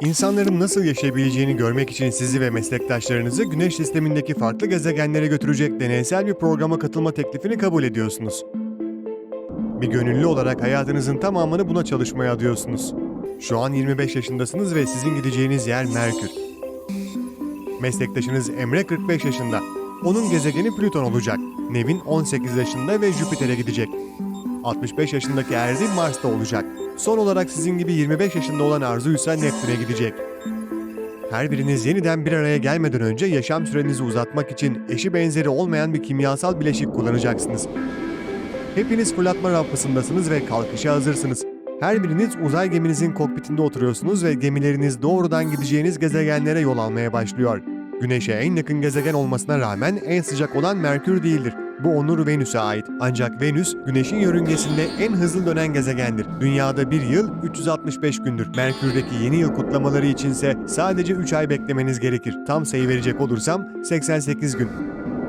İnsanların nasıl yaşayabileceğini görmek için sizi ve meslektaşlarınızı Güneş sistemindeki farklı gezegenlere götürecek deneysel bir programa katılma teklifini kabul ediyorsunuz. Bir gönüllü olarak hayatınızın tamamını buna çalışmaya adıyorsunuz. Şu an 25 yaşındasınız ve sizin gideceğiniz yer Merkür. Meslektaşınız Emre 45 yaşında. Onun gezegeni Plüton olacak. Nevin 18 yaşında ve Jüpiter'e gidecek. 65 yaşındaki Erdi Mars'ta olacak. Son olarak sizin gibi 25 yaşında olan Arzu ise Neptün'e gidecek. Her biriniz yeniden bir araya gelmeden önce yaşam sürenizi uzatmak için eşi benzeri olmayan bir kimyasal bileşik kullanacaksınız. Hepiniz fırlatma rampasındasınız ve kalkışa hazırsınız. Her biriniz uzay geminizin kokpitinde oturuyorsunuz ve gemileriniz doğrudan gideceğiniz gezegenlere yol almaya başlıyor. Güneş'e en yakın gezegen olmasına rağmen en sıcak olan Merkür değildir. Bu onur Venüs'e ait. Ancak Venüs, Güneş'in yörüngesinde en hızlı dönen gezegendir. Dünyada bir yıl 365 gündür. Merkür'deki yeni yıl kutlamaları içinse sadece 3 ay beklemeniz gerekir. Tam sayı verecek olursam 88 gün.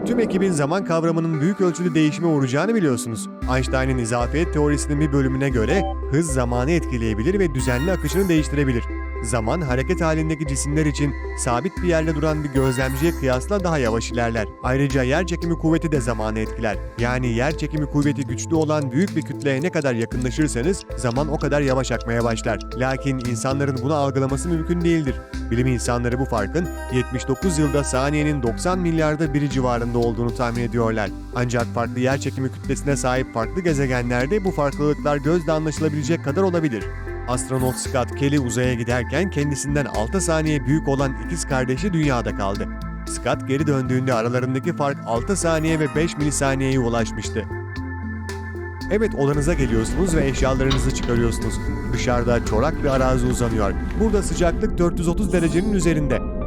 Tüm ekibin zaman kavramının büyük ölçüde değişime uğrayacağını biliyorsunuz. Einstein'ın izafiyet teorisinin bir bölümüne göre hız zamanı etkileyebilir ve düzenli akışını değiştirebilir. Zaman hareket halindeki cisimler için sabit bir yerde duran bir gözlemciye kıyasla daha yavaş ilerler. Ayrıca yer çekimi kuvveti de zamanı etkiler. Yani yer çekimi kuvveti güçlü olan büyük bir kütleye ne kadar yakınlaşırsanız zaman o kadar yavaş akmaya başlar. Lakin insanların bunu algılaması mümkün değildir. Bilim insanları bu farkın 79 yılda saniyenin 90 milyarda biri civarında olduğunu tahmin ediyorlar. Ancak farklı yer çekimi kütlesine sahip farklı gezegenlerde bu farklılıklar gözle anlaşılabilecek kadar olabilir. Astronot Scott Kelly uzaya giderken kendisinden 6 saniye büyük olan ikiz kardeşi dünyada kaldı. Scott geri döndüğünde aralarındaki fark 6 saniye ve 5 milisaniyeye ulaşmıştı. Evet odanıza geliyorsunuz ve eşyalarınızı çıkarıyorsunuz. Dışarıda çorak bir arazi uzanıyor. Burada sıcaklık 430 derecenin üzerinde.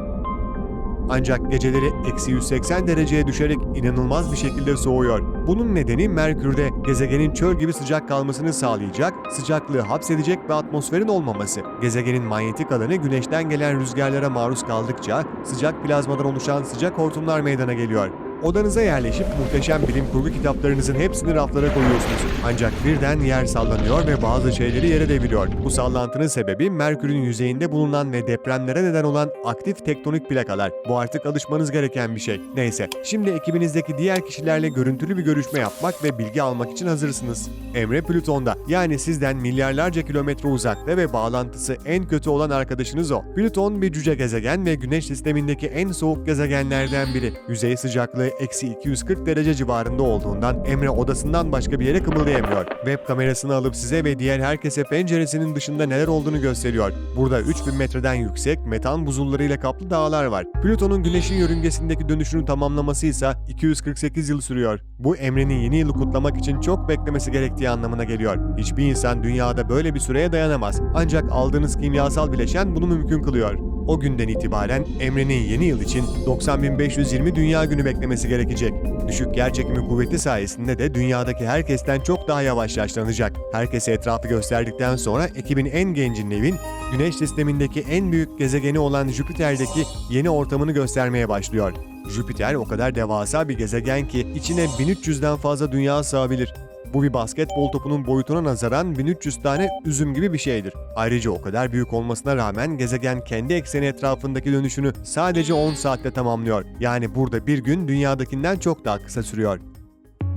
Ancak geceleri eksi 180 dereceye düşerek inanılmaz bir şekilde soğuyor. Bunun nedeni Merkür'de gezegenin çöl gibi sıcak kalmasını sağlayacak, sıcaklığı hapsedecek ve atmosferin olmaması. Gezegenin manyetik alanı güneşten gelen rüzgarlara maruz kaldıkça sıcak plazmadan oluşan sıcak hortumlar meydana geliyor. Odanıza yerleşip muhteşem bilim kurgu kitaplarınızın hepsini raflara koyuyorsunuz. Ancak birden yer sallanıyor ve bazı şeyleri yere deviriyor. Bu sallantının sebebi Merkür'ün yüzeyinde bulunan ve depremlere neden olan aktif tektonik plakalar. Bu artık alışmanız gereken bir şey. Neyse, şimdi ekibinizdeki diğer kişilerle görüntülü bir görüşme yapmak ve bilgi almak için hazırsınız. Emre Plüton'da, yani sizden milyarlarca kilometre uzakta ve bağlantısı en kötü olan arkadaşınız o. Plüton bir cüce gezegen ve Güneş sistemindeki en soğuk gezegenlerden biri. Yüzey sıcaklığı eksi 240 derece civarında olduğundan Emre odasından başka bir yere kımıldayamıyor. Web kamerasını alıp size ve diğer herkese penceresinin dışında neler olduğunu gösteriyor. Burada 3000 metreden yüksek metan buzullarıyla kaplı dağlar var. Plüton'un güneşin yörüngesindeki dönüşünü tamamlaması ise 248 yıl sürüyor. Bu Emre'nin yeni yılı kutlamak için çok beklemesi gerektiği anlamına geliyor. Hiçbir insan dünyada böyle bir süreye dayanamaz. Ancak aldığınız kimyasal bileşen bunu mümkün kılıyor. O günden itibaren Emre'nin yeni yıl için 90.520 dünya günü beklemesi gerekecek. Düşük yerçekimi kuvveti sayesinde de dünyadaki herkesten çok daha yavaş yaşlanacak. Herkese etrafı gösterdikten sonra ekibin en genci Nevin, Güneş sistemindeki en büyük gezegeni olan Jüpiter'deki yeni ortamını göstermeye başlıyor. Jüpiter o kadar devasa bir gezegen ki içine 1300'den fazla dünya sığabilir. Bu bir basketbol topunun boyutuna nazaran 1300 tane üzüm gibi bir şeydir. Ayrıca o kadar büyük olmasına rağmen gezegen kendi ekseni etrafındaki dönüşünü sadece 10 saatte tamamlıyor. Yani burada bir gün dünyadakinden çok daha kısa sürüyor.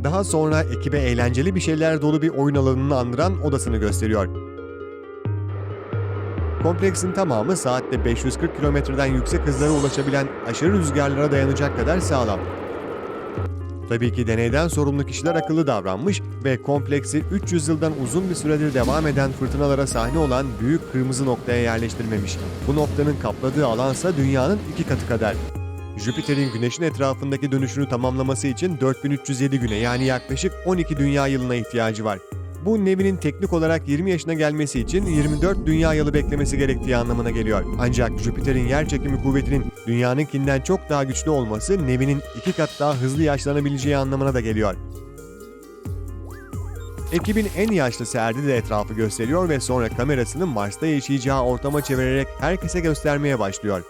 Daha sonra ekibe eğlenceli bir şeyler dolu bir oyun alanını andıran odasını gösteriyor. Kompleksin tamamı saatte 540 kilometreden yüksek hızlara ulaşabilen aşırı rüzgarlara dayanacak kadar sağlam. Tabii ki deneyden sorumlu kişiler akıllı davranmış ve kompleksi 300 yıldan uzun bir süredir devam eden fırtınalara sahne olan büyük kırmızı noktaya yerleştirmemiş. Bu noktanın kapladığı alansa dünyanın iki katı kadar. Jüpiter'in güneşin etrafındaki dönüşünü tamamlaması için 4307 güne yani yaklaşık 12 dünya yılına ihtiyacı var. Bu Nevi'nin teknik olarak 20 yaşına gelmesi için 24 dünya yılı beklemesi gerektiği anlamına geliyor. Ancak Jüpiter'in yer çekimi kuvvetinin dünyanınkinden çok daha güçlü olması Nevi'nin iki kat daha hızlı yaşlanabileceği anlamına da geliyor. Ekibin en yaşlısı Erdi de etrafı gösteriyor ve sonra kamerasını Mars'ta yaşayacağı ortama çevirerek herkese göstermeye başlıyor.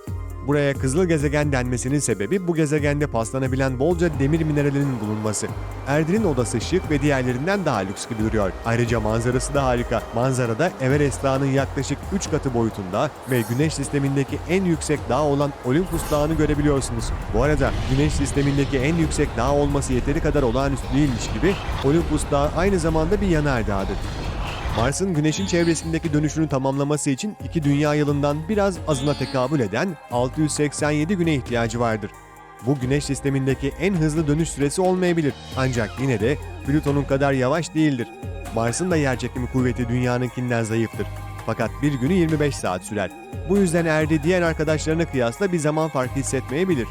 Buraya kızıl gezegen denmesinin sebebi bu gezegende paslanabilen bolca demir mineralinin bulunması. Erdin'in odası şık ve diğerlerinden daha lüks gibi duruyor. Ayrıca manzarası da harika. Manzarada Everest Dağı'nın yaklaşık 3 katı boyutunda ve Güneş sistemindeki en yüksek dağ olan Olympus Dağı'nı görebiliyorsunuz. Bu arada Güneş sistemindeki en yüksek dağ olması yeteri kadar olağanüstü değilmiş gibi Olympus Dağı aynı zamanda bir yanardağdır. Mars'ın Güneş'in çevresindeki dönüşünü tamamlaması için iki dünya yılından biraz azına tekabül eden 687 güne ihtiyacı vardır. Bu Güneş sistemindeki en hızlı dönüş süresi olmayabilir ancak yine de Plüton'un kadar yavaş değildir. Mars'ın da yerçekimi kuvveti dünyanınkinden zayıftır. Fakat bir günü 25 saat sürer. Bu yüzden Erdi diğer arkadaşlarına kıyasla bir zaman farkı hissetmeyebilir.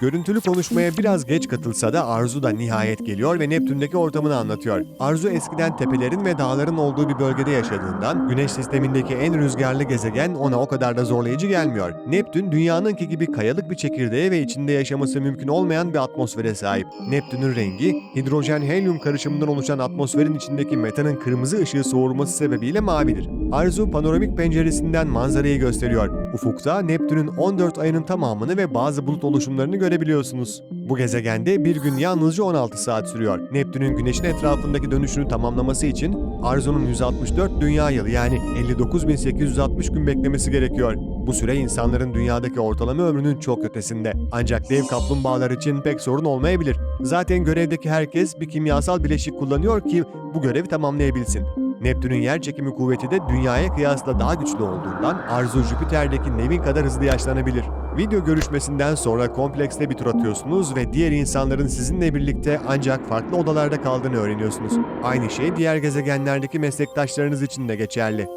Görüntülü konuşmaya biraz geç katılsa da Arzu da nihayet geliyor ve Neptün'deki ortamını anlatıyor. Arzu eskiden tepelerin ve dağların olduğu bir bölgede yaşadığından Güneş sistemindeki en rüzgarlı gezegen ona o kadar da zorlayıcı gelmiyor. Neptün dünyanınki gibi kayalık bir çekirdeğe ve içinde yaşaması mümkün olmayan bir atmosfere sahip. Neptün'ün rengi hidrojen-helyum karışımından oluşan atmosferin içindeki metanın kırmızı ışığı soğurması sebebiyle mavidir. Arzu panoramik penceresinden manzarayı gösteriyor. Ufukta Neptün'ün 14 ayının tamamını ve bazı bulut oluşumlarını görebiliyorsunuz. Bu gezegende bir gün yalnızca 16 saat sürüyor. Neptün'ün güneşin etrafındaki dönüşünü tamamlaması için Arzu'nun 164 dünya yılı yani 59.860 gün beklemesi gerekiyor. Bu süre insanların dünyadaki ortalama ömrünün çok ötesinde. Ancak dev kaplumbağalar için pek sorun olmayabilir. Zaten görevdeki herkes bir kimyasal bileşik kullanıyor ki bu görevi tamamlayabilsin. Neptün'ün yer çekimi kuvveti de dünyaya kıyasla daha güçlü olduğundan Arzu Jüpiter'deki Nevin kadar hızlı yaşlanabilir. Video görüşmesinden sonra komplekste bir tur atıyorsunuz ve diğer insanların sizinle birlikte ancak farklı odalarda kaldığını öğreniyorsunuz. Aynı şey diğer gezegenlerdeki meslektaşlarınız için de geçerli.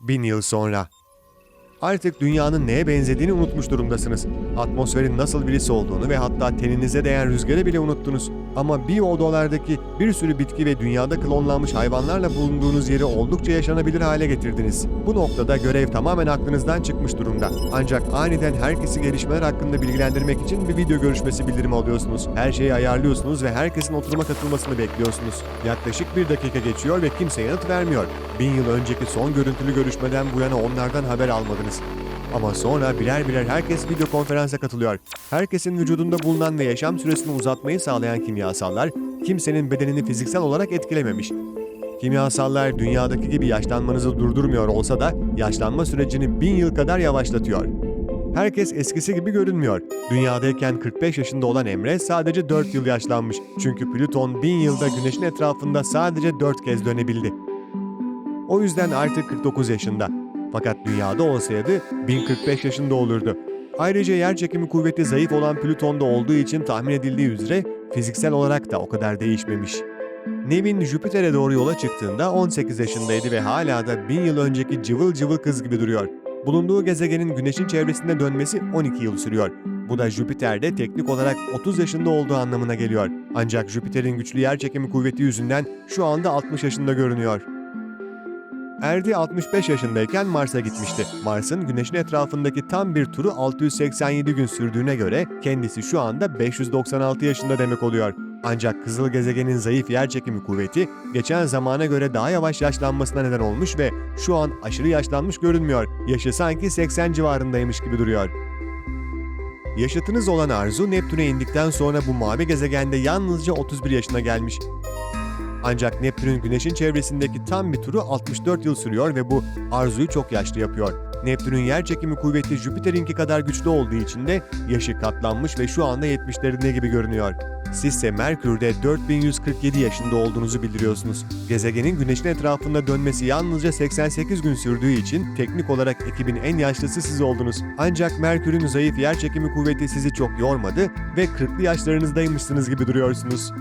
Bin yıl sonra. Artık dünyanın neye benzediğini unutmuş durumdasınız. Atmosferin nasıl birisi olduğunu ve hatta teninize değen rüzgarı bile unuttunuz. Ama bir odalardaki bir sürü bitki ve dünyada klonlanmış hayvanlarla bulunduğunuz yeri oldukça yaşanabilir hale getirdiniz. Bu noktada görev tamamen aklınızdan çıkmış durumda. Ancak aniden herkesi gelişmeler hakkında bilgilendirmek için bir video görüşmesi bildirimi alıyorsunuz. Her şeyi ayarlıyorsunuz ve herkesin oturuma katılmasını bekliyorsunuz. Yaklaşık bir dakika geçiyor ve kimse yanıt vermiyor. Bin yıl önceki son görüntülü görüşmeden bu yana onlardan haber almadınız. Ama sonra birer birer herkes video konferansa katılıyor. Herkesin vücudunda bulunan ve yaşam süresini uzatmayı sağlayan kimyasallar kimsenin bedenini fiziksel olarak etkilememiş. Kimyasallar dünyadaki gibi yaşlanmanızı durdurmuyor olsa da yaşlanma sürecini bin yıl kadar yavaşlatıyor. Herkes eskisi gibi görünmüyor. Dünyadayken 45 yaşında olan Emre sadece 4 yıl yaşlanmış. Çünkü Plüton bin yılda Güneş'in etrafında sadece 4 kez dönebildi. O yüzden artık 49 yaşında. Fakat dünyada olsaydı 1045 yaşında olurdu. Ayrıca yer çekimi kuvveti zayıf olan Plüton'da olduğu için tahmin edildiği üzere fiziksel olarak da o kadar değişmemiş. Nevin Jüpiter'e doğru yola çıktığında 18 yaşındaydı ve hala da 1000 yıl önceki cıvıl cıvıl kız gibi duruyor. Bulunduğu gezegenin Güneş'in çevresinde dönmesi 12 yıl sürüyor. Bu da Jüpiter'de teknik olarak 30 yaşında olduğu anlamına geliyor. Ancak Jüpiter'in güçlü yer çekimi kuvveti yüzünden şu anda 60 yaşında görünüyor. Erdi 65 yaşındayken Mars'a gitmişti. Mars'ın Güneş'in etrafındaki tam bir turu 687 gün sürdüğüne göre kendisi şu anda 596 yaşında demek oluyor. Ancak kızıl gezegenin zayıf yerçekimi kuvveti geçen zamana göre daha yavaş yaşlanmasına neden olmuş ve şu an aşırı yaşlanmış görünmüyor. Yaşı sanki 80 civarındaymış gibi duruyor. Yaşıtınız olan Arzu Neptün'e indikten sonra bu mavi gezegende yalnızca 31 yaşına gelmiş. Ancak Neptün'ün Güneş'in çevresindeki tam bir turu 64 yıl sürüyor ve bu Arzu'yu çok yaşlı yapıyor. Neptün'ün yer çekimi kuvveti Jüpiter'inki kadar güçlü olduğu için de yaşı katlanmış ve şu anda 70'lerinde gibi görünüyor. Siz ise Merkür'de 4147 yaşında olduğunuzu bildiriyorsunuz. Gezegenin Güneş'in etrafında dönmesi yalnızca 88 gün sürdüğü için teknik olarak ekibin en yaşlısı siz oldunuz. Ancak Merkür'ün zayıf yer çekimi kuvveti sizi çok yormadı ve 40'lı yaşlarınızdaymışsınız gibi duruyorsunuz.